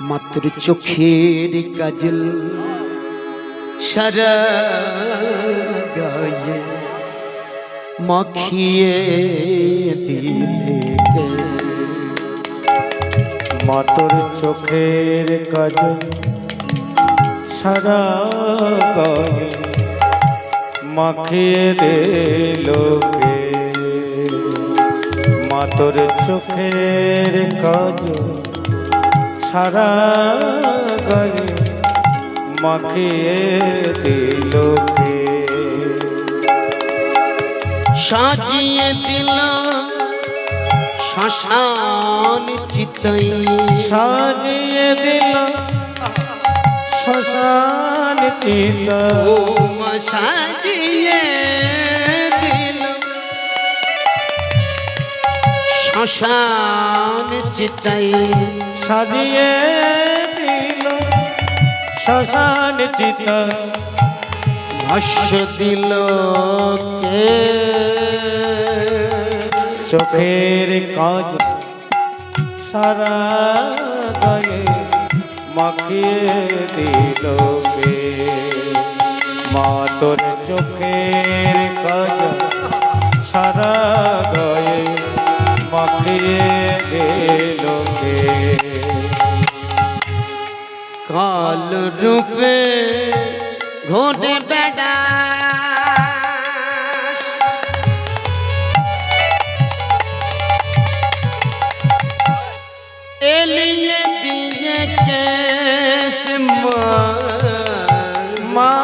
মাত্র চোখের কাজল সারা মাখিয়ে দিলে। মাতর চোখের কাজ সারা মাখিয়ে দিল কে মাতর চোখের কাজ সারা গায়ে মাখিয়ে দিল সাজিয়ে দিল শ্মশান চিতাই। সাজিয়ে দিল শ্মশান চিতা ও সাজিয়ে শ্মশান চিতাই সাজিয়ে দিল। শ্মশান চিতা ভাষ্য দিল কে? চোখের কাজ সারা গায়ে মাখিয়ে দিল কে? মা তোর চোখের মাখিয়ে দিল কে কাল রূপে ঘটে বেড়া এলিয়ে দিয়ে কেশ মা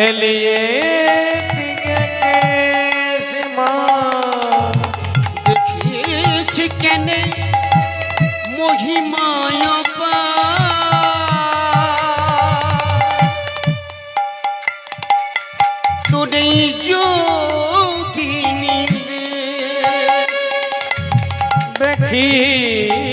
এলিয়ে কেনে মহিমায় তোরে যোগিনী দেখি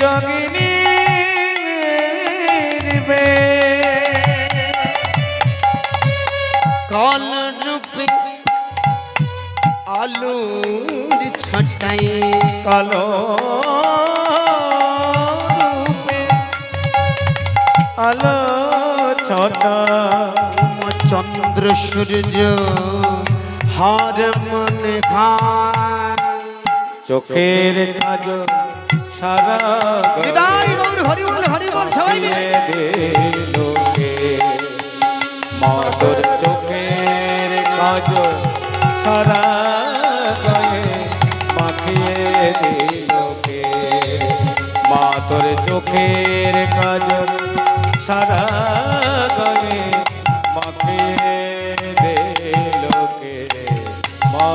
যোগিনী কাল রূপে আলোর ছটাই। কালো রূপে আলো ছটা। চন্দ্র সূর্য হার মনে ভাই চোখের কাজ সারা বিদায় গৌর হরি বল হরি বল সবাই মিলে। লোকে চোখের কাজ সারা গায়ে মাখিয়ে দিলোকে মাতর চোখের কাজ সারা গায়ে মাখিয়ে দিলোকে মা